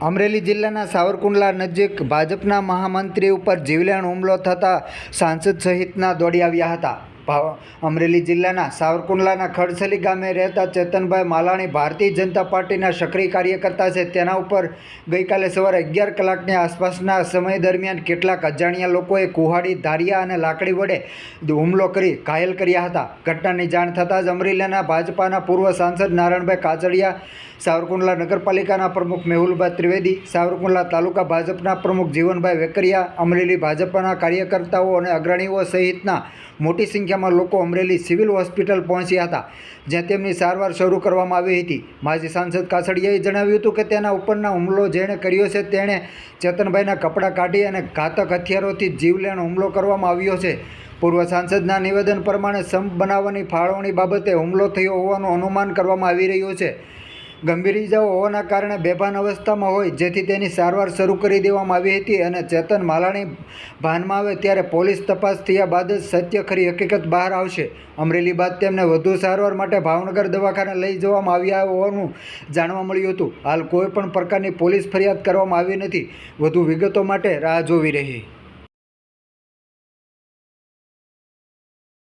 અમરેલી જિલ્લાના સાવરકુંડલા નજીક ભાજપના મહામંત્રી ઉપર જીવલેણ હુમલો થતાં સાંસદ સહિતના દોડી આવ્યા હતા. અમરેલી જિલ્લાના સાવરકુંડલાના ખડસલી ગામે રહેતા ચેતનભાઈ માલાણી ભારતીય જનતા પાર્ટીના સક્રિય કાર્યકર્તા છે. તેના ઉપર ગઈકાલે સવારે અગિયાર કલાકની આસપાસના સમય દરમિયાન કેટલાક અજાણ્યા લોકોએ કુહાડી, ધારિયા અને લાકડી વડે હુમલો કરી ઘાયલ કર્યા હતા. ઘટનાની જાણ થતાં જ અમરેલીના ભાજપાના પૂર્વ સાંસદ નારાયણભાઈ કાચડિયા સાવરકુંડલા નગરપાલિકાના પ્રમુખ મેહુલભાઈ ત્રિવેદી, સાવરકુંડલા તાલુકા ભાજપના પ્રમુખ જીવનભાઈ વેકરિયા, અમરેલી ભાજપના કાર્યકર્તાઓ અને અગ્રણીઓ સહિતના મોટી સંખ્યામાં લોકો અમરેલી સિવિલ હોસ્પિટલ પહોંચ્યા હતા, જ્યાં તેમની સારવાર શરૂ કરવામાં આવી હતી. માજી સાંસદ કાછડિયાએ જણાવ્યું હતું કે તેના ઉપરના હુમલો જેણે કર્યો છે તેણે ચેતનભાઈના કપડાં કાઢી અને ઘાતક હથિયારોથી જીવલેણ હુમલો કરવામાં આવ્યો છે. પૂર્વ સાંસદના નિવેદન પ્રમાણે સંપ બનાવવાની ફાળવણી બાબતે હુમલો થયો હોવાનું અનુમાન કરવામાં આવી રહ્યું છે. ગંભીર ઇજાઓ હોવાના કારણે બેભાન અવસ્થામાં હોય, જેથી તેની સારવાર શરૂ કરી દેવામાં આવી હતી અને ચેતન માલાણી ભાનમાં આવે ત્યારે પોલીસ તપાસ થયા બાદ જ સત્ય ખરી હકીકત બહાર આવશે. અમરેલી બાદ તેમને વધુ સારવાર માટે ભાવનગર દવાખાને લઈ જવામાં આવ્યા હોવાનું જાણવા મળ્યું હતું. હાલ કોઈપણ પ્રકારની પોલીસ ફરિયાદ કરવામાં આવી નથી. વધુ વિગતો માટે રાહ જોવી રહી.